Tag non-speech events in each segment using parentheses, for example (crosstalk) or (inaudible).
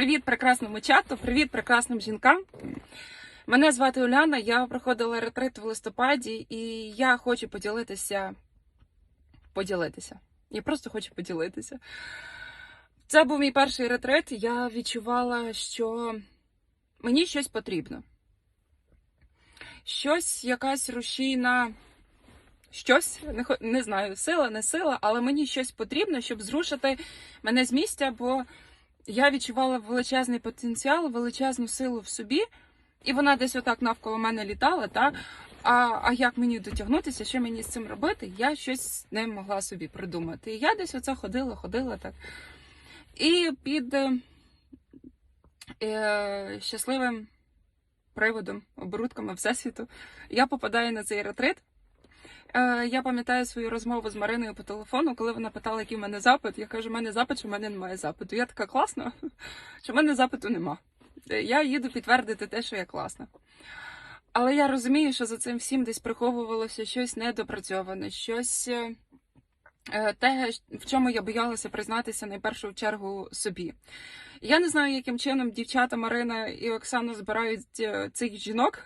Привіт прекрасному чату, привіт прекрасним жінкам. Мене звати Уляна, я проходила ретрит в листопаді, і я хочу поділитися. Поділитися. Я просто хочу поділитися. Це був мій перший ретрит. Я відчувала, що мені щось потрібно. Щось, якась рушійна. Щось, не, не знаю, сила, не сила, але мені щось потрібно, щоб зрушити мене з місця, бо я відчувала величезний потенціал, величезну силу в собі, і вона десь отак навколо мене літала. Та? А, а як мені дотягнутися, що мені з цим робити? Я щось не могла собі придумати. І я десь оце ходила, ходила так. І під е, е, щасливим приводом, оборудками Всесвіту, я попадаю на цей ретрит. Е, Я пам'ятаю свою розмову з Мариною по телефону, коли вона питала, який в мене запит. Я кажу, в мене запит, що в мене немає запиту. Я така класна, (laughs) що в мене запиту нема. Е, Я їду підтвердити те, що я класна. Але я розумію, що за цим всім десь приховувалося щось недопрацьоване, щось е, те, в чому я боялася признатися найпершу в чергу собі. Я не знаю, яким чином дівчата Марина і Оксана збирають цих жінок.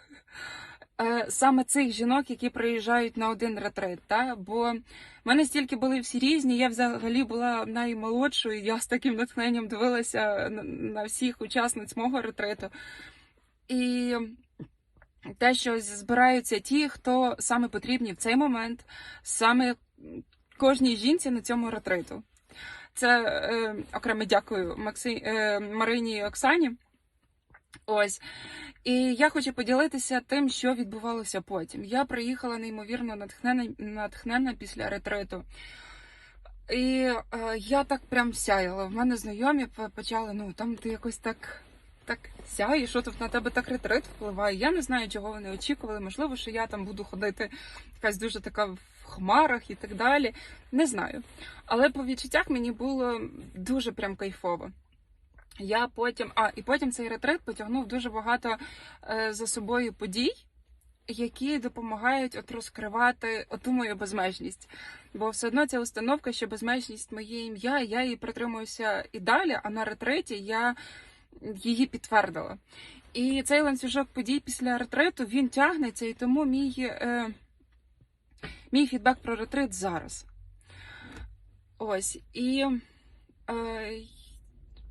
Е, Саме цих жінок, які приїжджають на один ретрит, та? бо в мене стільки були всі різні, я взагалі була наймолодшою, я з таким натхненням дивилася на- всіх учасниць мого ретриту. І те, що збираються ті, хто саме потрібні в цей момент, саме кожній жінці на цьому ретриту. Це е, окремо дякую Максим, е, Марині і Оксані. Ось. І я хочу поділитися тим, що відбувалося потім. Я приїхала неймовірно натхнена, натхнена після ретриту. І е, я так прям сяяла. В мене знайомі почали, ну там ти якось так, так сяєш, що тут на тебе так ретрит впливає. Я не знаю, чого вони очікували. Можливо, що я там буду ходити якась дуже така в хмарах і так далі. Не знаю. Але по відчуттях мені було дуже прям кайфово. Я потім, а і потім цей ретрит потягнув дуже багато е, за собою подій, які допомагають от розкривати оту мою безмежність. Бо все одно ця установка, що безмежність моє ім'я, я її притримуюся і далі, а на ретриті я її підтвердила. І цей ланцюжок подій після ретриту він тягнеться, і тому мій, е, мій фідбек про ретрит зараз. Ось. І е,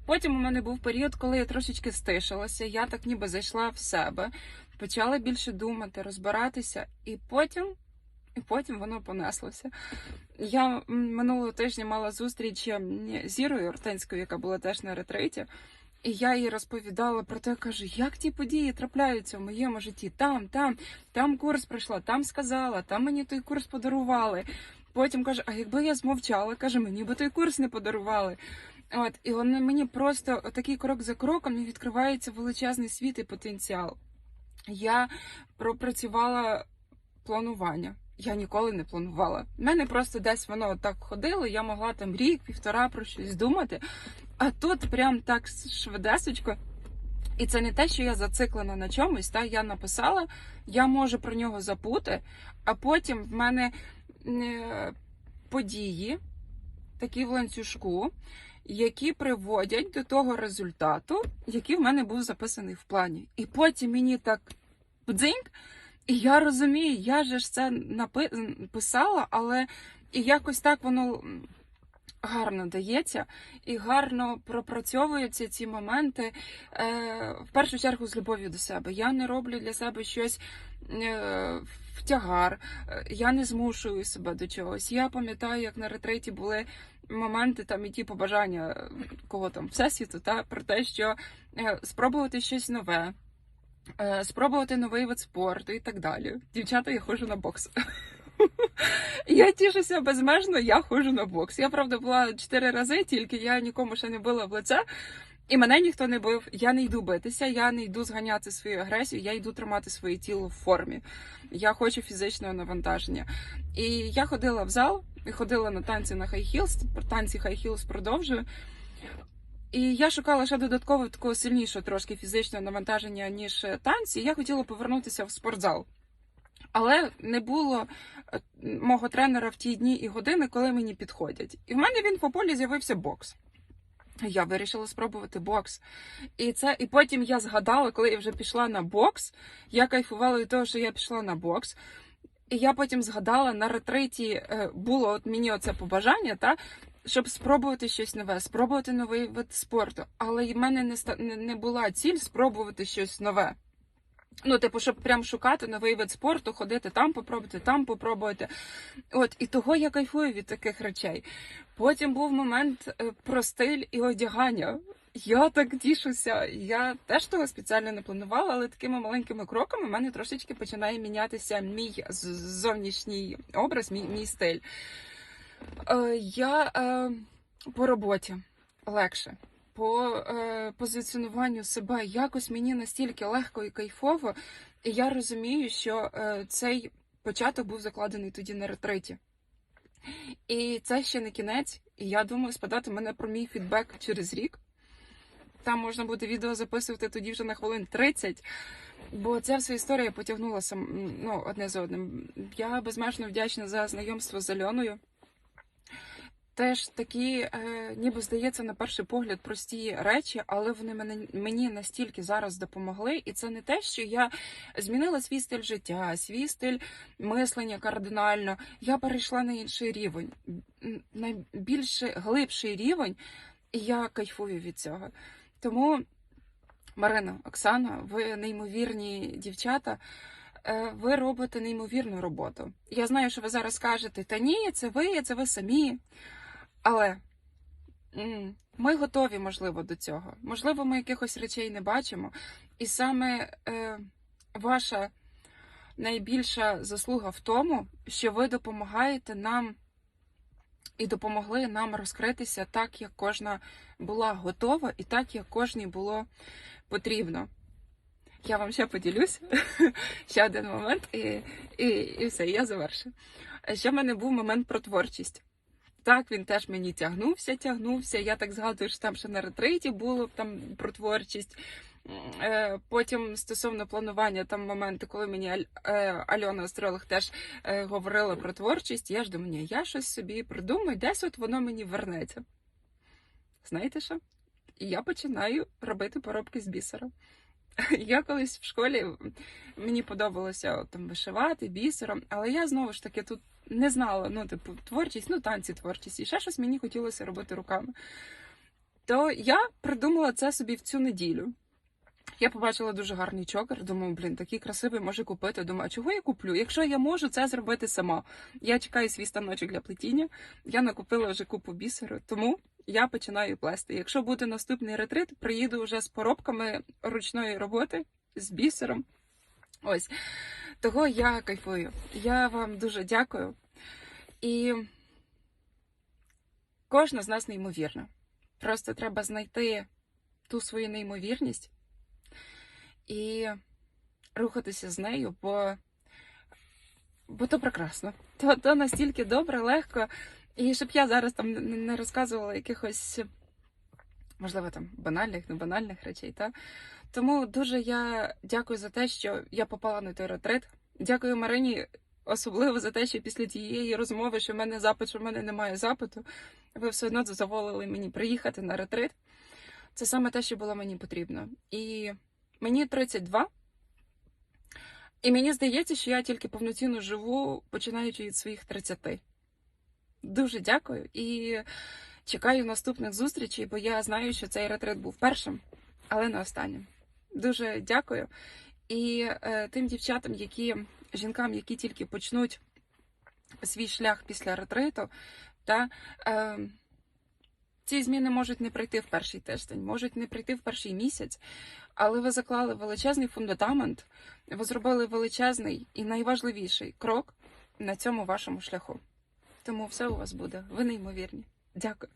Потім у мене був період, коли я трошечки стишилася, я так ніби зайшла в себе, почала більше думати, розбиратися, і потім, і потім воно понеслося. Я минулого тижня мала зустріч м, з Ірою Ортенською, яка була теж на ретриті. І я їй розповідала про те, кажу, як ті події трапляються в моєму житті. Там, там, там курс пройшла, там сказала, там мені той курс подарували. Потім каже, а якби я змовчала, каже, мені би той курс не подарували. От, і мені просто такий крок за кроком відкривається величезний світ і потенціал. Я пропрацювала планування. Я ніколи не планувала. У мене просто десь воно так ходило, я могла там рік, півтора про щось думати. А тут прям так швидесечко. І це не те, що я зациклена на чомусь, та я написала, я можу про нього забути, а потім в мене е, події, такі в ланцюжку, які приводять до того результату, який в мене був записаний в плані. І потім мені так бдзиньк, і я розумію, я же ж це напи- писала, але і якось так воно гарно дається і гарно пропрацьовуються ці моменти. Е, в першу чергу з любов'ю до себе. Я не роблю для себе щось е, в тягар, е, я не змушую себе до чогось. Я пам'ятаю, як на ретриті були моменти там і ті побажання е, кого там всесвіту, та про те, що е, спробувати щось нове. Спробувати новий вид спорту і так далі. Дівчата, я ходжу на бокс. (laughs) Я тішуся безмежно, я ходжу на бокс. Я правда була чотири рази, тільки я нікому ще не била в лице, і мене ніхто не бив. Я не йду битися, я не йду зганяти свою агресію, я йду тримати своє тіло в формі. Я хочу фізичного навантаження. І я ходила в зал, і ходила на танці на хай хілс, танці хай хілс продовжую. І я шукала ще додатково такого сильнішого трошки фізичного навантаження, ніж е, танці. Я хотіла повернутися в спортзал. Але не було е, мого тренера в ті дні і години, коли мені підходять. І в мене в інфополі з'явився бокс. Я вирішила спробувати бокс. І це, і потім я згадала, коли я вже пішла на бокс, я кайфувала від того, що я пішла на бокс. І я потім згадала на ретриті е, було от мені оце побажання, та щоб спробувати щось нове, спробувати новий вид спорту. Але в мене не не була ціль спробувати щось нове. Ну, типу, щоб прям шукати новий вид спорту, ходити там, попробувати, там попробувати. От і того я кайфую від таких речей. Потім був момент е, про стиль і одягання. Я так тішуся. Я теж того спеціально не планувала, але такими маленькими кроками в мене трошечки починає мінятися мій зовнішній образ, мій, мій стиль. Е, я е, по роботі легше. По е, позиціонуванню себе якось мені настільки легко і кайфово, і я розумію, що е, цей початок був закладений тоді на ретриті. І це ще не кінець. І я думаю, спитати мене про мій фідбек через рік. Там можна буде відео записувати тоді вже на хвилин 30. Бо ця вся історія потягнулася ну, одне за одним. Я безмежно вдячна за знайомство з Альоною. Теж такі, е, ніби здається, на перший погляд прості речі, але вони мене, мені настільки зараз допомогли. І це не те, що я змінила свій стиль життя, свій стиль мислення кардинально. Я перейшла на інший рівень, на більш глибший рівень, і я кайфую від цього. Тому, Марина, Оксана, ви неймовірні дівчата. Е, Ви робите неймовірну роботу. Я знаю, що ви зараз скажете, та ні, це ви, це ви самі. Але ми готові, можливо, до цього. Можливо, ми якихось речей не бачимо. І саме е, ваша найбільша заслуга в тому, що ви допомагаєте нам і допомогли нам розкритися так, як кожна була готова, і так, як кожній було потрібно. Я вам ще поділюсь. (laughs) ще один момент, і, і, і все, я завершу. Ще в мене був момент про творчість. Так, він теж мені тягнувся, тягнувся. Я так згадую, що там ще на ретриті було там про творчість. Е, Потім стосовно планування, там моменти, коли мені е, Альона Остролог теж е, говорила про творчість, я ж думаю, я щось собі придумаю, десь от воно мені вернеться. Знаєте що? І я починаю робити поробки з бісера. (laughs) Я колись в школі мені подобалося там вишивати бісером, але я знову ж таки тут не знала, ну, типу, творчість, ну, танці творчість, і ще щось мені хотілося робити руками. То я придумала це собі в цю неділю. Я побачила дуже гарний чокер, думаю, блін, такий красивий може купити. Думаю, а чого я куплю? Якщо я можу це зробити сама. Я чекаю свій станочок для плетіння. Я накупила вже купу бісеру, тому я починаю плести. Якщо буде наступний ретрит, приїду вже з поробками ручної роботи, з бісером. Ось. Того я кайфую. Я вам дуже дякую. І кожна з нас неймовірна. Просто треба знайти ту свою неймовірність і рухатися з нею, бо, бо то прекрасно. То, то настільки добре, легко. І щоб я зараз там не- розказувала якихось, можливо, там банальних, не банальних речей. Та? Тому дуже я дякую за те, що я попала на той ретрит. Дякую Марині, особливо за те, що після тієї розмови, що в мене запит, що в мене немає запиту, ви все одно дозволили мені приїхати на ретрит. Це саме те, що було мені потрібно. І мені 32. І мені здається, що я тільки повноцінно живу, починаючи від своїх 30. Дуже дякую і чекаю наступних зустрічей, бо я знаю, що цей ретрит був першим, але не останнім. Дуже дякую. І е, тим дівчатам, які жінкам, які тільки почнуть свій шлях після ретриту, та е, ці зміни можуть не прийти в перший тиждень, можуть не прийти в перший місяць, але ви заклали величезний фундамент, ви зробили величезний і найважливіший крок на цьому вашому шляху. Тому все у вас буде. Ви неймовірні. Дякую.